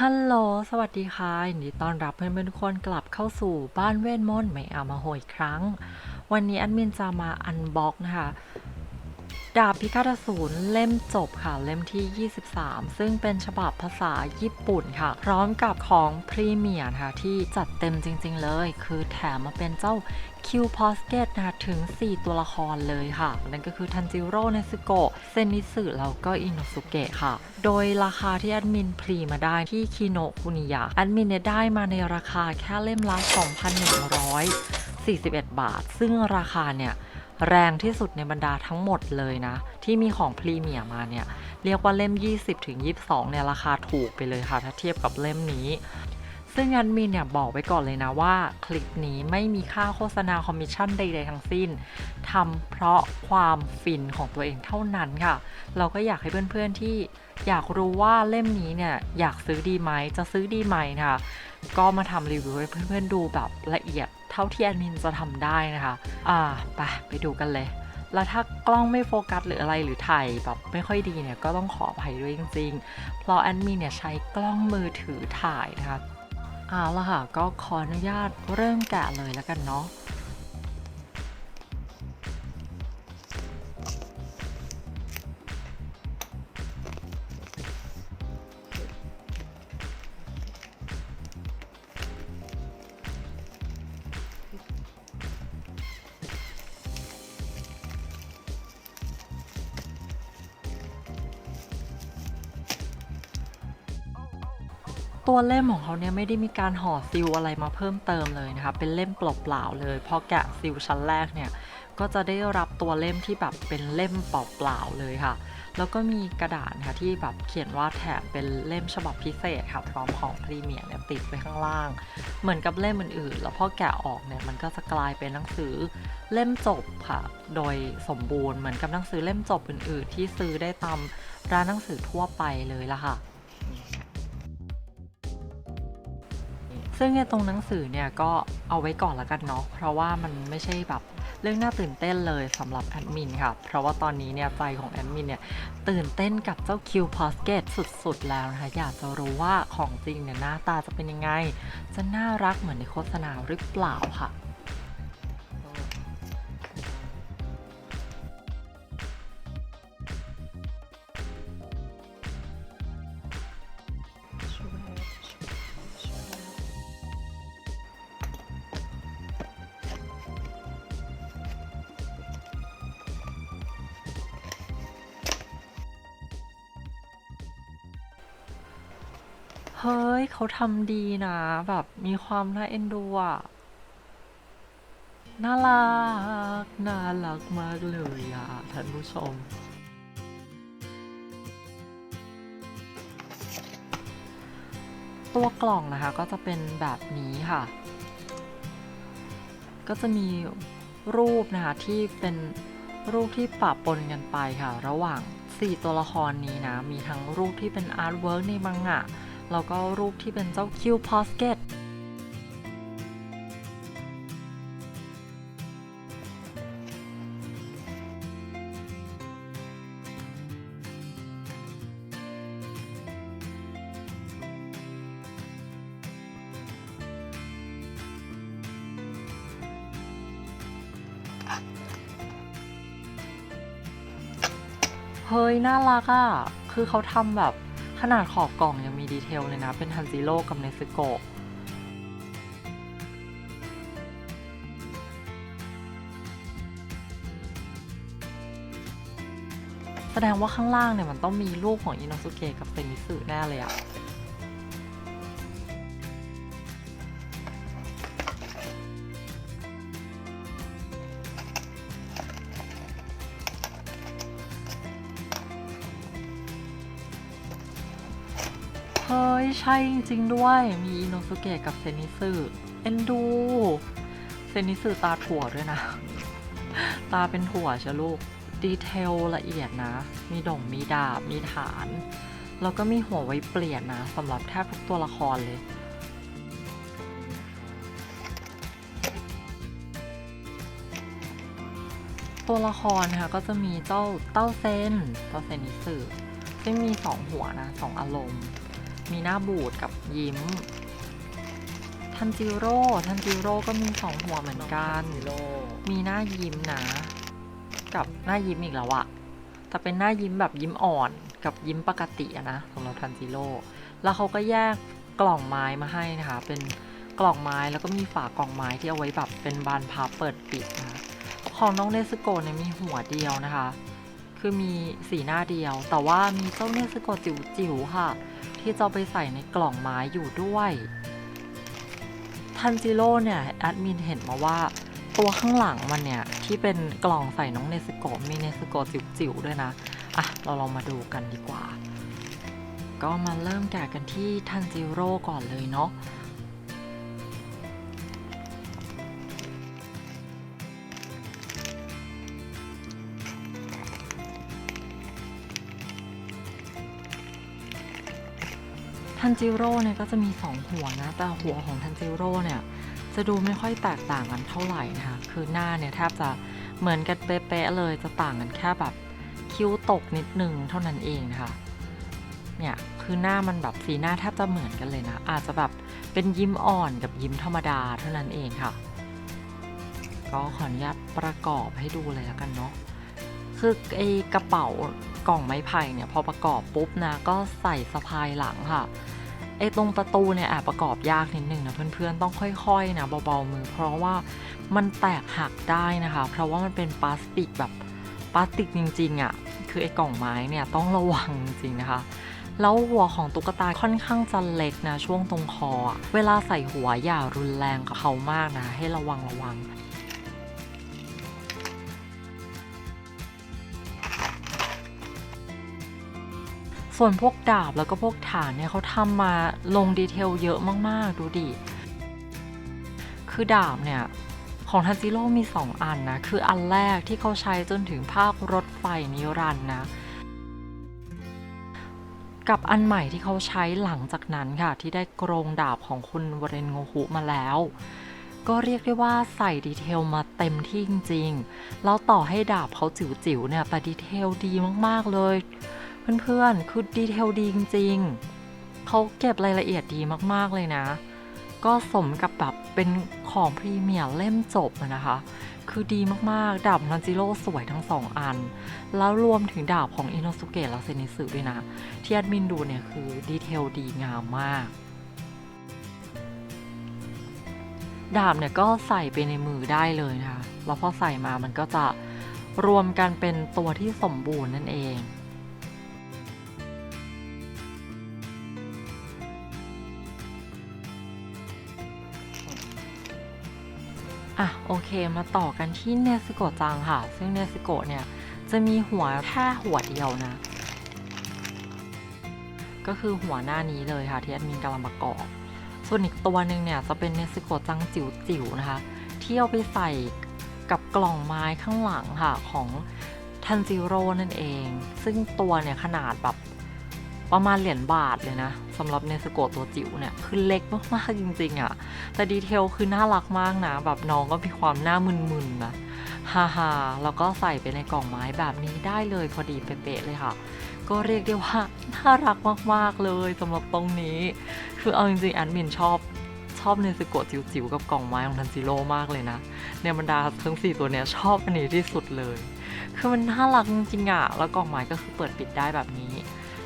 ฮัลโหล สวัสดีค่ะยินดีต้อนรับเพื่อนๆทุกคนกลับเข้าสู่บ้านเวทมนต์ไม่เอามาโหยครั้ง วันนี้แอดมินจะมาอันบ็อกนะคะ ดาบพิฆาตอสูรเล่มจบค่ะเล่มที่ 23 ซึ่งเป็นฉบับภาษาญี่ปุ่นค่ะ พร้อมกับของพรีเมียร์ค่ะ ที่จัดเต็มจริง ๆ เลย คือแถมมาเป็นเจ้าคิวพอสเกตนะคะถึง 4 ตัวละครเลยค่ะ นั่นก็คือทันจิโร่เนสโกะเซนิสึแล้วก็อินโนสุเกะค่ะ โดยราคาที่แอดมินพรีมาได้ที่คิโนคุนิยะแอดมินเนี่ยได้มาในราคาแค่เล่มละ 2,141 บาท ซึ่งราคาเนี่ย แรงที่สุดในบรรดาทั้งหมดเลยนะ ที่มีของพรีเมียมาเนี่ย เรียกว่าเล่ม 20ถึง22 เนี่ยราคาถูกไปเลยค่ะ ถ้าเทียบกับเล่มนี้ ซึ่งแอดมินเนี่ยบอกไว้ก่อนเลยนะว่าคลิปนี้ไม่มีค่าโฆษณาคอมมิชชั่นใดๆทั้งสิ้นทำเพราะความฟินของตัวเองเท่านั้นค่ะ เราก็อยากให้เพื่อนๆที่อยากรู้ว่าเล่มนี้เนี่ยอยากซื้อดีไหมจะซื้อดีไหมนะคะก็มาทำรีวิวให้เพื่อนๆดูแบบละเอียดเท่าที่แอดมินจะทำได้นะคะ อ่าไปไปดูกันเลย แล้วถ้ากล้องไม่โฟกัสหรืออะไรหรือถ่ายแบบไม่ค่อยดีเนี่ยก็ต้องขออภัยด้วยจริงๆ เพราะแอดมินเนี่ยใช้กล้องมือถือถ่ายนะคะ เอาละค่ะ ก็ขออนุญาตเริ่มแกะเลยแล้วกันเนาะ ตัวเล่มของเขาเนี่ยไม่ได้มีการห่อซิลอะไรมาเพิ่มเติมเลยนะคะ เป็นเล่มเปล่าๆเลยพอแกะซิลชั้นแรกเนี่ยก็จะได้รับตัวเล่มที่แบบเป็นเล่มเปล่าๆเลยค่ะ แล้วก็มีกระดาษค่ะที่แบบเขียนว่าแถมเป็นเล่มฉบับพิเศษค่ะพร้อมของพรีเมียร์เนี่ยติดไว้ข้างล่าง เหมือนกับเล่มอื่นๆ แล้วพอแกะออกเนี่ยมันก็จะกลายเป็นหนังสือเล่มจบค่ะ โดยสมบูรณ์เหมือนกับหนังสือเล่มจบอื่นๆ ที่ซื้อได้ตามร้านหนังสือทั่วไปเลยละค่ะ ซึ่งในตรงหนังสือเนี่ยก็เอาไว้ก่อนละกันเนาะเพราะว่ามันไม่ใช่แบบเรื่องน่าตื่นเต้นเลยสำหรับแอดมินค่ะ เพราะว่าตอนนี้เนี่ยใจของแอดมินเนี่ยตื่นเต้นกับเจ้าคิวพอสเกตสุดๆ แล้วนะคะ อยากจะรู้ว่าของจริงเนี่ยหน้าตาจะเป็นยังไง จะน่ารักเหมือนในโฆษณาหรือเปล่าค่ะ เฮ้ย เขาทำดีนะ แบบมีความน่าเอ็นดูอะน่ารัก น่ารักมากเลยอะท่านผู้ชม ตัวกล่องนะคะก็จะเป็นแบบนี้ค่ะ ก็จะมีรูปนะคะที่เป็นรูปที่ปะปนกันไปค่ะ ระหว่าง 4 ตัวละครนี้นะ มีทั้งรูปที่เป็นอาร์ตเวิร์กในมังงะ แล้วก็รูปที่เป็นเจ้าคิวพอสเกตเฮ้ยน่ารักอะ่ะ คือเขาทำแบบ ขนาดขอบกล่องยังมีดีเทลเลยนะ เป็นฮันซิโร่กับเนซึโกะแสดงว่าข้างล่างเนี่ยมันต้องมีรูปของอินโนสุเกะกับเซนิสึแน่เลยอะ ใช่จริงๆด้วย มีอินโนสุเกะกับเซนิสึเอ็นดู เซนิสึตาถั่วด้วยนะ ตาเป็นถั่วชะลูก ดีเทลละเอียดนะ มีด่งมีดาบ มีฐาน แล้วก็มีหัวไว้เปลี่ยนนะสำหรับแทบทุกตัวละครเลยตัวละครนะคะก็จะมีเจ้าเต้าเซนเต้าเซนนิสึซึ่งมีสองหัวนะสองอารมณ์ มีหน้าบูดกับยิ้ม ทันจิโร่ทันจิโร่ก็มีสองหัวเหมือนกันซิโร่มีหน้ายิ้มนะ กับหน้ายิ้มอีกแล้วอะแต่เป็นหน้ายิ้มแบบยิ้มอ่อนกับยิ้มปกติอะนะสำหรับทันจิโร่แล้วเขาก็แยกกล่องไม้มาให้นะคะ เป็นกล่องไม้แล้วก็มีฝากล่องไม้ที่เอาไว้แบบเป็นบานพับเปิดปิดนะคะของน้องเนสโกะเนี่ยมีหัวเดียวนะคะ คือมีสีหน้าเดียว แต่ว่ามีเจ้าเนื้อสกะจิ๋วๆค่ะ ที่จะไปใส่ในกล่องไม้อยู่ด้วยทันจิโร่เนี่ยแอดมินเห็นมาว่าตัวข้างหลังมันเนี่ย ที่เป็นกล่องใส่น้องเนสโกมีเนสโกจิ๋วๆด้วยนะ อะ เราลองมาดูกันดีกว่า ก็มาเริ่มแกะกันที่ทันจิโร่ก่อนเลยเนาะ ทันจิโร่เนี่ยก็จะมี 2 หัวนะ แต่หัวของทันจิโร่เนี่ยจะดูไม่ค่อยแตกต่างกันเท่าไหร่นะคะ คือหน้าเนี่ยแทบจะเหมือนกันเป๊ะๆเลย จะต่างกันแค่แบบคิ้วตกนิดนึงเท่านั้นเองนะคะ เนี่ยคือหน้ามันแบบสีหน้าแทบจะเหมือนกันเลยนะ อาจจะแบบเป็นยิ้มอ่อนกับยิ้มธรรมดาเท่านั้นเองค่ะ ก็ขออนุญาตประกอบให้ดูเลยแล้วกันเนาะ คือไอ้กระเป๋ากล่องไม้ไผ่เนี่ยพอประกอบปุ๊บนะก็ใส่สะพายหลังค่ะ อตรงประตูเนี่ยแอบประกอบยากนิดนึงนะเพื่อนๆ ต้องค่อยๆนะเบาๆมือ เพราะว่ามันแตกหักได้นะคะ เพราะว่ามันเป็นพลาสติกแบบพลาสติกจริงๆอะ่ะคือไอ้กล่องไม้เนี่ยต้องระวังจริงนะคะแล้วหัวของตุ๊กตาค่อนข้างจะเล็กนะช่วงตรงคอ เวลาใส่หัวอย่ารุนแรงกับเขามากนะ ให้ระวังระวัง ส่วนพวกดาบแล้วก็พวกฐานเนี่ยเขาทำมาลงดีเทลเยอะมากๆ ดูดิ คือดาบเนี่ย ของทันจิโร่มี 2 อันนะ คืออันแรกที่เขาใช้จนถึงภาครถไฟนิรันนะ กับอันใหม่ที่เขาใช้หลังจากนั้นค่ะ ที่ได้กรงดาบของคุณวเรนโงคุมาแล้วก็เรียกได้ว่าใส่ดีเทลมาเต็มที่จริงๆ แล้วต่อให้ดาบเขาจิ๋วๆเนี่ยแต่ดีเทลดีมากๆเลย เพื่อนๆ คือดีเทลดีจริงๆ เขาเก็บรายละเอียดดีมากๆเลยนะ ก็สมกับแบบเป็นของพรีเมียร์เล่มจบนะคะ คือดีมากๆ ดาบนันจิโร่สวยทั้งสองอัน แล้วรวมถึงดาบของอินโนสุเกะและเซนิสึด้วยนะ ที่แอดมินดูเนี่ยคือดีเทลดีงามมากดาบเนี่ยก็ใส่ไปในมือได้เลยนะคะ แล้วพอใส่มามันก็จะรวมกันเป็นตัวที่สมบูรณ์นั่นเอง อะโอเคมาต่อกันที่เนสโกจังค่ะ ซึ่งเนสโกเนี่ยจะมีหัวแค่หัวเดียวนะ ก็คือหัวหน้านี้เลยค่ะที่แอดมินกำลังประกอบ ส่วนอีกตัวหนึ่งเนี่ยจะเป็นเนสโกจังจิ๋วๆนะคะ ที่เอาไปใส่กับกล่องไม้ข้างหลังค่ะของทันจิโร่นั่นเอง ซึ่งตัวเนี่ยขนาดแบบ ประมาณเหรียญบาทเลยนะสำหรับเนสโกตัวจิ๋วเนี่ยคือเล็กมากๆจริงๆอะ่ะ แต่ดีเทลคือน่ารักมากนะ แบบน้องก็มีความหน้ามึนๆนะฮ่าฮ่าแล้วก็ใส่ไปในกล่องไม้แบบนี้ได้เลยพอดีเป๊ะๆเลยค่ะ ก็เรียกได้ว่าน่ารักมากๆเลยสำหรับตรงนี้ คือเอาจริงๆแอดมินชอบชอบเนสโกะจิ๋วๆกับกล่องไม้ของทันจิโร่มากเลยนะในบรรดาทั้ง 4 ตัวเนี้ยชอบอันนี้ที่สุดเลย คือมันน่ารักจริงๆอะแล้วกล่องไม้ก็คือเปิดปิดได้แบบนี้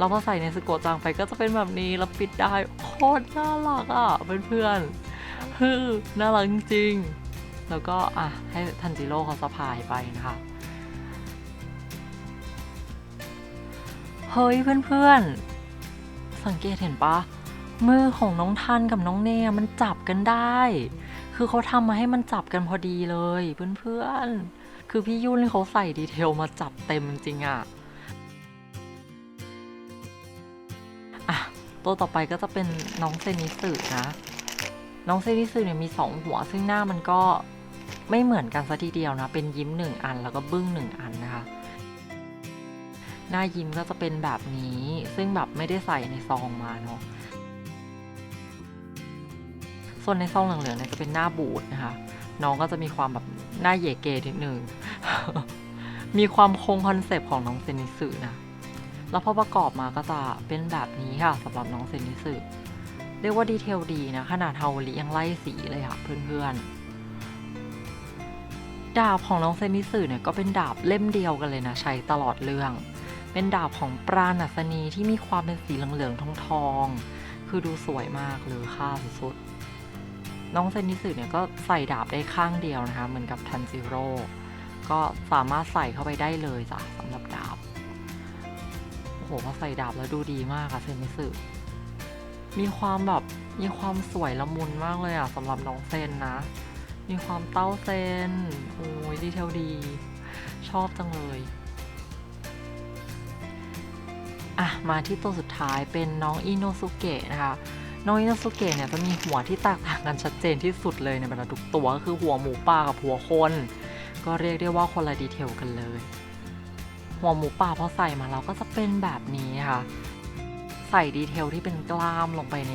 แล้วพอใส่เนสโกจังไปก็จะเป็นแบบนี้แล้วปิดได้โคตรน่ารักอะเพื่อนๆฮือน่ารักจริงๆแล้วก็อะให้ทันจิโร่เขาสะพายไปนะคะเฮ้ยเพื่อนๆ สังเกตเห็นปะมือของน้องทันกับน้องเนยมันจับกันได้ คือเขาทำมาให้มันจับกันพอดีเลยเพื่อนๆ คือพี่ยุ่นเขาใส่ดีเทลมาจับเต็มจริงอะอะ ตัวต่อไปก็จะเป็นน้องเซนิสึนะ น้องเซนิสึเนี่ยมีสองหัว ซึ่งหน้ามันก็ไม่เหมือนกันซะทีเดียวนะ เป็นยิ้มหนึ่งอันแล้วก็บึ้งหนึ่งอันนะคะ หน้ายิ้มก็จะเป็นแบบนี้ ซึ่งแบบไม่ได้ใส่ในซองมาเนาะ ส่วนในซองเหลืองๆเนี่ยจะเป็นหน้าบูดนะคะ น้องก็จะมีความแบบหน้าเหย่เกนิดนึง มีความคงคอนเซปต์ของน้องเซนิสึนะ แล้วพอประกอบมาก็จะเป็นแบบนี้ค่ะสำหรับน้องเซนิสึเรียกว่าดีเทลดีนะ ขนาดเฮาวลิยังไล่สีเลยค่ะเพื่อนๆ ดาบของน้องเซนิสึเนี่ยก็เป็นดาบเล่มเดียวกันเลยนะ ใช้ตลอดเรื่อง เป็นดาบของปราณัสนีที่มีความเป็นสีเหลืองๆทองๆคือดูสวยมากเลยค่าสุดๆน้องเซนิสึเนี่ยก็ใส่ดาบได้ข้างเดียวนะคะ เหมือนกับทันจิโร่ก็สามารถใส่เข้าไปได้เลยจ้ะสำหรับดาบ หพอใส่ดาบแล้วดูดีมากอะเซนิสึมีความแบบมีความสวยละมุนมากเลยอะสำหรับน้องเซนนะ มีความเต้าเซนโอ้ยดีเทลดี ชอบจังเลยอะมาที่ตัวสุดท้ายเป็นน้องอิโนสุเกะนะคะน้องอิโนสุเกะเนี่ยจะมีหัวที่แตกต่างกันชัดเจนที่สุดเลยในบรรดาทุกตัวก็คือหัวหมูป่ากับหัวคน ก็เรียกได้ว่าคนละดีเทลกันเลย หัวหมูป่าพอใส่มาเราก็จะเป็นแบบนี้ค่ะ ใส่ดีเทลที่เป็นกล้ามลงไปใน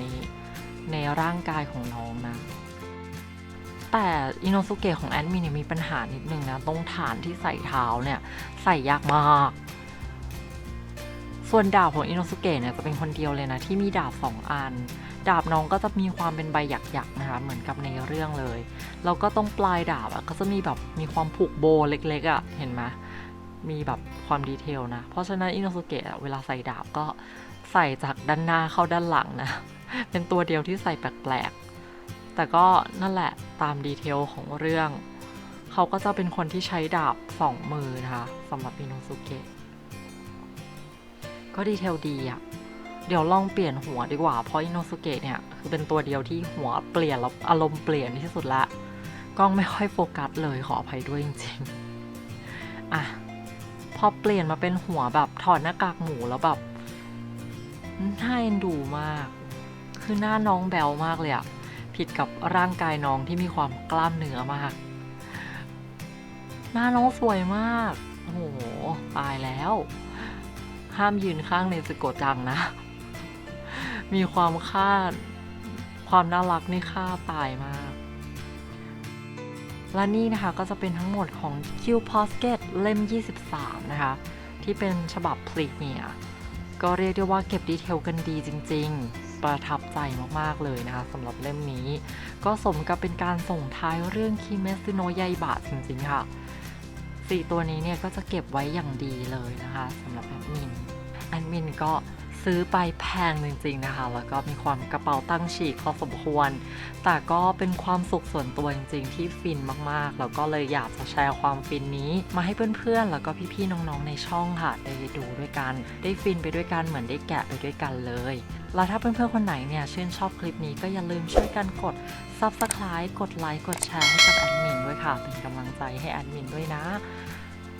ในร่างกายของน้องนะ แต่อินโนสุเกะของแอดมินเนี่ยมีปัญหานิดนึงนะ ตรงฐานที่ใส่เท้าเนี่ย ใส่ยากมาก ส่วนดาบของอินโนสุเกะเนี่ยจะเป็นคนเดียวเลยนะ ที่มีดาบสองอัน ดาบน้องก็จะมีความเป็นใบหยักๆนะคะ เหมือนกับในเรื่องเลย แล้วก็ตรงปลายดาบอะก็จะมีแบบมีความผูกโบเล็กๆอะเห็นไหม มีแบบความดีเทลนะ เพราะฉะนั้นอินโนสุเกะเวลาใส่ดาบก็ใส่จากด้านหน้าเข้าด้านหลังนะ เป็นตัวเดียวที่ใส่แปลกๆ แต่ก็นั่นแหละตามดีเทลของเรื่อง เขาก็จะเป็นคนที่ใช้ดาบสองมือนะคะสำหรับอินโนสุเกะก็ดีเทลดีอะเดี๋ยวลองเปลี่ยนหัวดีกว่า เพราะอินโนสุเกะเนี่ยคือเป็นตัวเดียวที่หัวเปลี่ยนแล้วอารมณ์เปลี่ยนที่สุดละกล้องไม่ค่อยโฟกัสเลยขออภัยด้วยจริงๆ อะ อเปลี่ยนมาเป็นหัวแบบถอดหน้ากากหมูแล้วแบบน่าเอ็นดูมาก คือหน้าน้องแบวมากเลยอะผิดกับร่างกายน้องที่มีความกล้ามเนื้อมาก หน้าน้องสวยมาก โอ้โห ตายแล้ว ห้ามยืนข้างในสโกะจังนะ มีความค่า ความน่ารักนี่ค่าตายมาก และนี่นะคะก็จะเป็นทั้งหมดของ Q p o s k e t เล่ม 23 นะคะ ที่เป็นฉบับพลีเมียก็เรียกได้ว่าเก็บดีเทลกันดีจริง ๆ ประทับใจมาก ๆ เลยนะคะสำหรับเล่มนี้ ก็สมกับเป็นการส่งท้ายเรื่องคิเมซึโนยายบะจริง ๆ ค่ะสี่ตัวนี้เนี่ยก็จะเก็บไว้อย่างดีเลยนะคะสำหรับแอดมินแอดมินก็ ซื้อไปแพงจริงๆนะคะ แล้วก็มีความกระเป๋าตั้งฉีกพอสมควร แต่ก็เป็นความสุขส่วนตัวจริงๆ ที่ฟินมากๆ แล้วก็เลยอยากจะแชร์ความฟินนี้ มาให้เพื่อนๆ แล้วก็พี่ๆ น้องๆ ในช่องค่ะได้ดูด้วยกัน ได้ฟินไปด้วยกันเหมือนได้แกะไปด้วยกันเลย แล้วถ้าเพื่อนๆ คนไหนเนี่ยชื่นชอบคลิปนี้ก็อย่าลืมช่วยกันกด Subscribe กดไลค์ กดแชร์ให้กับแอดมินด้วยค่ะ เป็นกำลังใจให้แอดมินด้วยนะ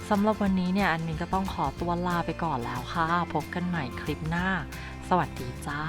สำหรับวันนี้เนี่ยอันมินก็ต้องขอตัวลาไปก่อนแล้วค่ะ พบกันใหม่คลิปหน้า สวัสดีจ้า